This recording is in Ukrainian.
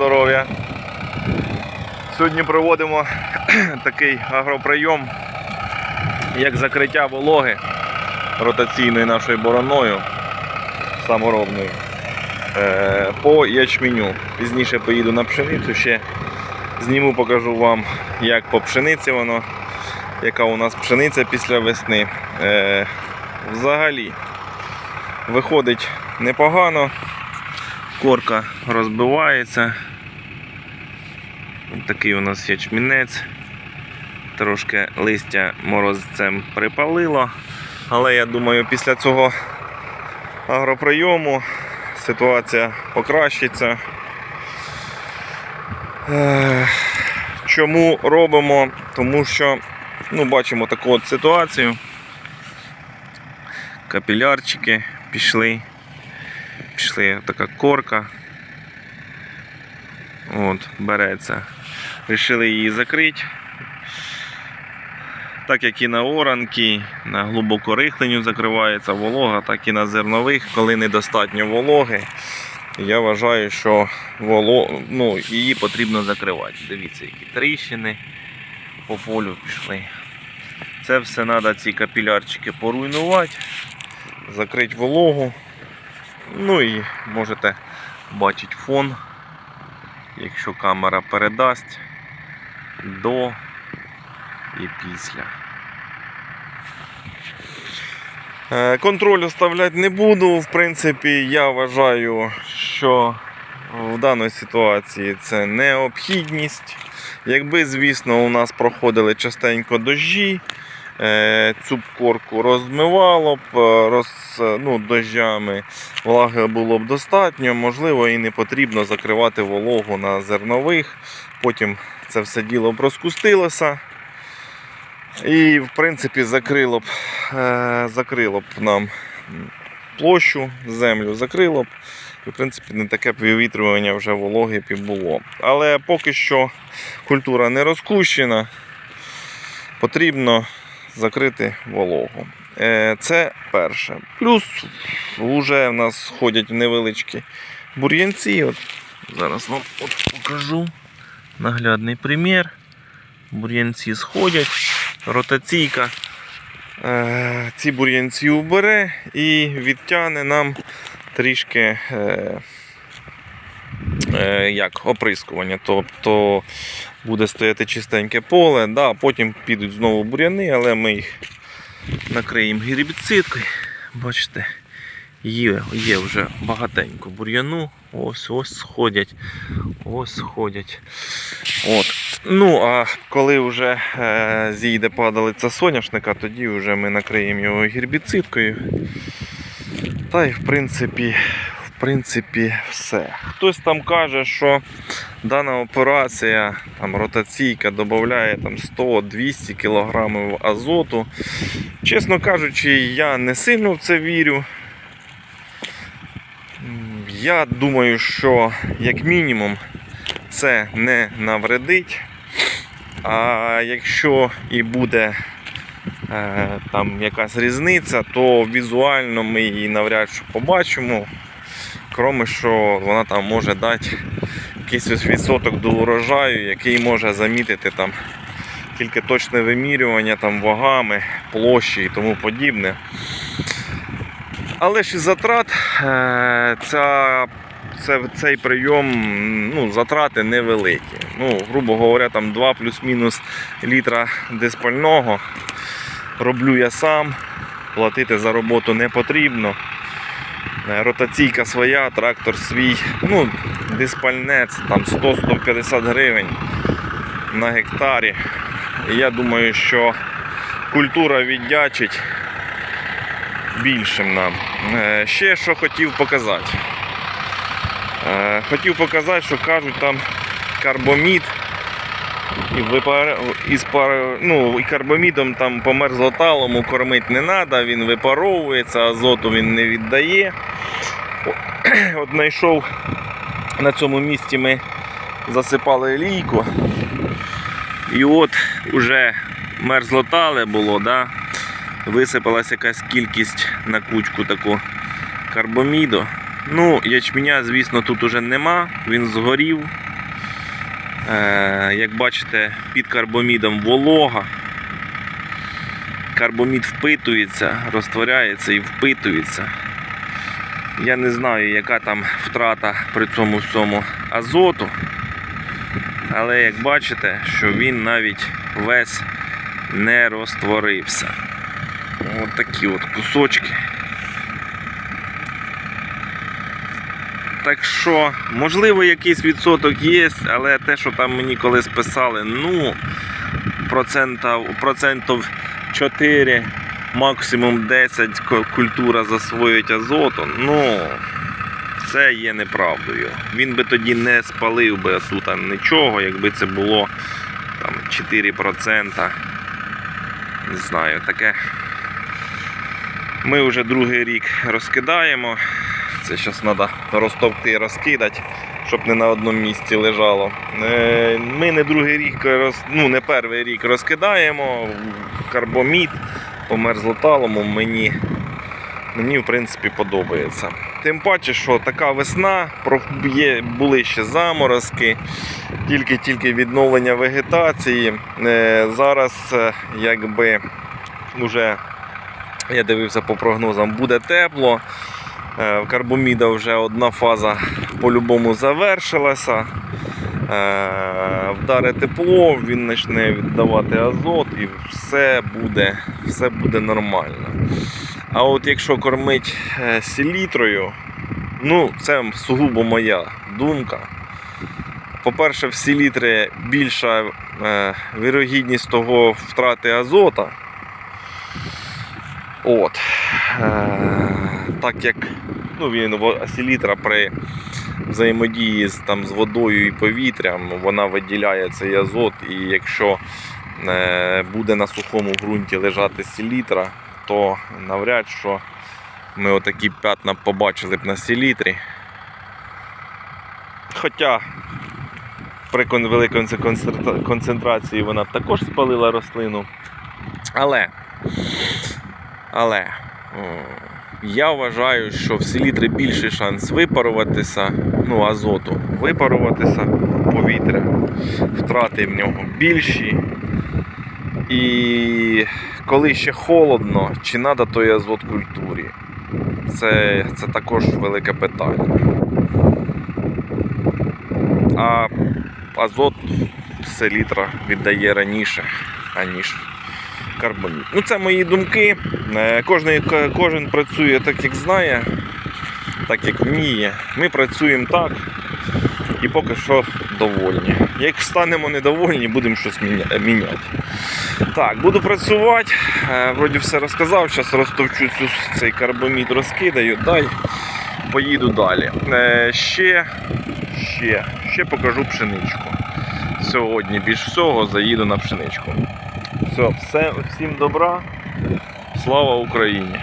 здоров'я. Сьогодні проводимо такий агроприйом, як закриття вологи ротаційною нашою бороною саморобною е, по ячменю. Пізніше поїду на пшеницю, ще зніму, покажу вам, як по пшениці воно, яка у нас пшениця після весни. Е, Взагалі виходить непогано, корка розбивається. Такий у нас ячмінець. Трошки листя морозцем припалило. Але я думаю, після цього агроприйому ситуація покращиться. Чому робимо? Тому що ну, бачимо таку от ситуацію. Капілярчики пішли. Пішли така корка. От, береться. Рішили її закрити. Так як і на оранки, на глибокорихленню закривається волога, так і на зернових, коли недостатньо вологи. Я вважаю, що воло... ну, її потрібно закривати. Дивіться, які тріщини по полю пішли. Це все треба ці капілярчики поруйнувати, закрити вологу. Ну і можете бачити фон, якщо камера передасть до і після. Е, Контроль оставляти не буду. В принципі, я вважаю, що в даній ситуації це необхідність. Якби, звісно, у нас проходили частенько дощі, цю корку розмивало б е, роз, ну, дощами, влаги було б достатньо, можливо, і не потрібно закривати вологу на зернових. Потім це все діло б розкустилося. І, в принципі, закрило б, е, закрило б нам площу, землю закрило б. В принципі, не таке вивітрювання вже вологи б було. Але поки що культура не розкущена, потрібно закрити вологу. Е, Це перше. Плюс вже в нас ходять невеличкі бур'янці. От, зараз вам от покажу наглядний примір. Бур'янці сходять ротаційка е, ці бур'янці убере і відтягне нам трішки е, як оприскування. Тобто буде стояти чистеньке поле, да, потім підуть знову бур'яни, але ми їх накриємо гербіцидкою. Бачите, є, є вже багатенько бур'яну. Ось ось сходять. Ось сходять. От. Ну, а коли вже е, зійде падалиця соняшника, тоді вже ми накриємо його гербіцидкою. Та й в принципі, принципі, все. Хтось там каже, що дана операція, там, ротаційка додає 100-200 кг азоту. Чесно кажучи, я не сильно в це вірю. Я думаю, що як мінімум це не навредить. А якщо і буде е, там якась різниця, то візуально ми її навряд чи побачимо. Кроме що вона там може дати якийсь відсоток до урожаю, який може замітити там тільки точне вимірювання там вагами, площі і тому подібне. Але ж і затрат е, ця, це, цей прийом ну, затрати невеликі. Ну, грубо говоря, там 2 плюс-мінус літра диспального. Роблю я сам, платити за роботу не потрібно. Е, Ротаційка своя, трактор свій, ну, диспальнець там 100-150 гривень на гектарі. І я думаю, що культура віддячить більшим нам. Е, Ще що хотів показати. Е, Хотів показати, що кажуть там карбомід. І, випар... із пар... ну, і карбомідом там по мерзлоталому кормити не треба, він випаровується, азоту він не віддає. От знайшов на цьому місці ми засипали лійку. І от уже мерзлотале було, да? висипалася якась кількість на кучку таку карбоміду. Ну, ячменя, звісно, тут уже нема, він згорів. Е, як бачите, під карбомідом волога. Карбомід впитується, розтворяється і впитується. Я не знаю, яка там втрата при цьому всьому азоту. Але як бачите, що він навіть весь не розтворився. Ось такі от кусочки. Так що, можливо, якийсь відсоток є, але те, що там мені колись писали, ну, процентів, процентів 4, максимум 10 культура засвоїть азоту, ну, це є неправдою. Він би тоді не спалив би тут нічого, якби це було там 4%. Не знаю, таке. Ми вже другий рік розкидаємо. Це зараз треба розтовкти і розкидати, щоб не на одному місці лежало. Е, Ми не другий рік, ну не перший рік розкидаємо. Карбомід по мерзлоталому мені, мені в принципі подобається. Тим паче, що така весна, були ще заморозки, тільки-тільки відновлення вегетації. Е, Зараз е, якби вже я дивився по прогнозам, буде тепло. Е, В карбоміда вже одна фаза по-любому завершилася. Е, Вдаре тепло, він почне віддавати азот і все буде, все буде нормально. А от якщо кормить е, селітрою, ну це сугубо моя думка. По-перше, в селітри більша е, вірогідність того втрати азота. От. Так як ну, він селітра при взаємодії з, там, з водою і повітрям, вона виділяє цей азот, і якщо е, буде на сухому ґрунті лежати селітра, то навряд що ми отакі п'ятна побачили б на селітрі. Хоча при великій концентрації вона також спалила рослину. Але але я вважаю, що в селітри більший шанс випаруватися, ну, азоту, випаруватися повітря, втрати в нього більші. І коли ще холодно, чи треба той азот культурі? Це, це також велике питання. А азот селітра віддає раніше, аніж карбамід. Ну, це мої думки. Е, Кожен, кожен працює так, як знає, так як вміє. Ми працюємо так і поки що довольні. Як станемо недовольні, будемо щось міняти. Так, буду працювати. Е, Вроді все розказав. Зараз розтовчу цей карбамід, розкидаю, дай поїду далі. Е, Ще, ще, ще покажу пшеничку. Сьогодні більш всього заїду на пшеничку. Все, все, всім добра. Слава Україні!